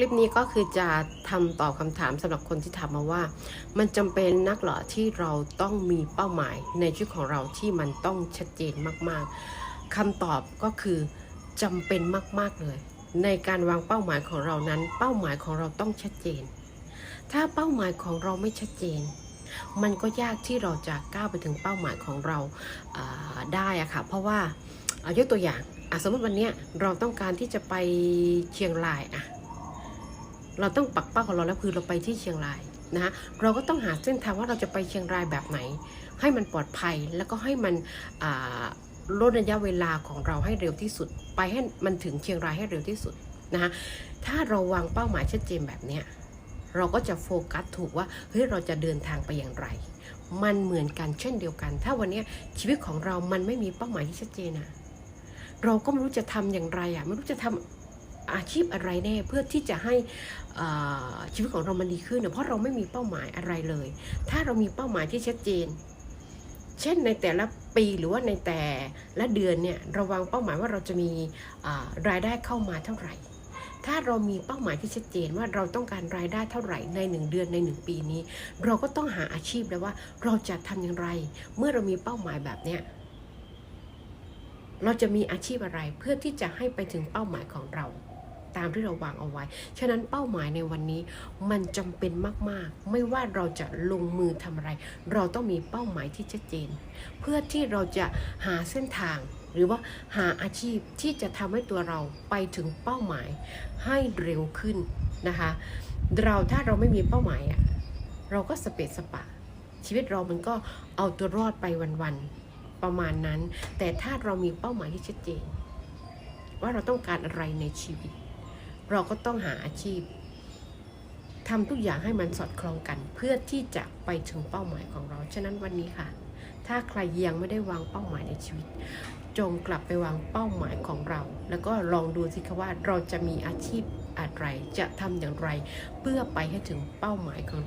ลิปนี้ก็คือจะทำตอบคำถามสำหรับคนที่ถามมาว่า มันจำเป็นนักหรอที่เราต้องมีเป้าหมายในชีวิตของเราที่มันต้องชัดเจนมากๆคำตอบก็คือจำเป็นมากๆเลย ในการวางเป้าหมายของเรานั้น เป้าหมายของเราต้องชัดเจน ถ้าเป้าหมายของเราไม่ชัดเจน มันก็ยากที่เราจะก้าวไปถึงเป้าหมายของเราาได้อะค่ะเพราะว่าเอายกตัวอย่างสมมติวันนี้เราต้องการที่จะไปเชียงรายอะ เราต้องปักเป้าของเราแล้วคือเราไปที่เชียงรายนะคะเราก็ต้องหาเส้นทางว่าเราจะไปเชียงรายแบบไหน ให้มันปลอดภัยแล้วก็ให้มันลดระยะเวลาของเราให้เร็วที่สุด ไปให้มันถึงเชียงรายให้เร็วที่สุดนะคะถ้าเราวางเป้าหมายชัดเจนแบบเนี้ยเราก็จะโฟกัสถูกว่าเฮ้ยเราจะเดินทางไปอย่างไร มันเหมือนกันเช่นเดียวกัน ถ้าวันนี้ชีวิตของเรามันไม่มีเป้าหมายที่ชัดเจนอะเราก็ไม่รู้จะทำอย่างไรอะไม่รู้จะทำ อาชีพอะไรแน่เพื่อที่จะให้ชีวิตของเรามันดีขึ้นเนี่ยเพราะเราไม่มีเป้าหมายอะไรเลย ถ้าเรามีเป้าหมายที่ชัดเจน เช่นในแต่ละปีหรือว่าในแต่ละเดือนเนี่ยเราวางเป้าหมายว่าเราจะมีรายได้เข้ามาเท่าไหร่ ถ้าเรามีเป้าหมายที่ชัดเจนว่าเราต้องการรายได้เท่าไหร่ในหนึ่งเดือนในหนึ่งปีนี้ เราก็ต้องหาอาชีพแล้วว่าเราจะทำอย่างไร เมื่อเรามีเป้าหมายแบบเนี้ยเราจะมีอาชีพอะไรเพื่อที่จะให้ไปถึงเป้าหมายของเรา ตามที่เราวางเอาไว้ ฉะนั้นเป้าหมายในวันนี้มันจำเป็นมากๆ ไม่ว่าเราจะลงมือทำอะไร เราต้องมีเป้าหมายที่ชัดเจน เพื่อที่เราจะหาเส้นทาง หรือว่าหาอาชีพที่จะทำให้ตัวเราไปถึงเป้าหมายให้เร็วขึ้นนะคะ เราถ้าเราไม่มีเป้าหมายอะเราก็สเปซสปะ ชีวิตเรามันก็เอาตัวรอดไปวันๆประมาณนั้น แต่ถ้าเรามีเป้าหมายที่ชัดเจน ว่าเราต้องการอะไรในชีวิต เราก็ต้องหาอาชีพทำทุกอย่างให้มันสอดคล้องกัน เพื่อที่จะไปถึงเป้าหมายของเรา ฉะนั้นวันนี้ค่ะ ถ้าใครยังไม่ได้วางเป้าหมายในชีวิต จงกลับไปวางเป้าหมายของเรา แล้วก็ลองดูสิคะว่าเราจะมีอาชีพอะไร จะทำอย่างไร เพื่อไปให้ถึงเป้าหมายของเรา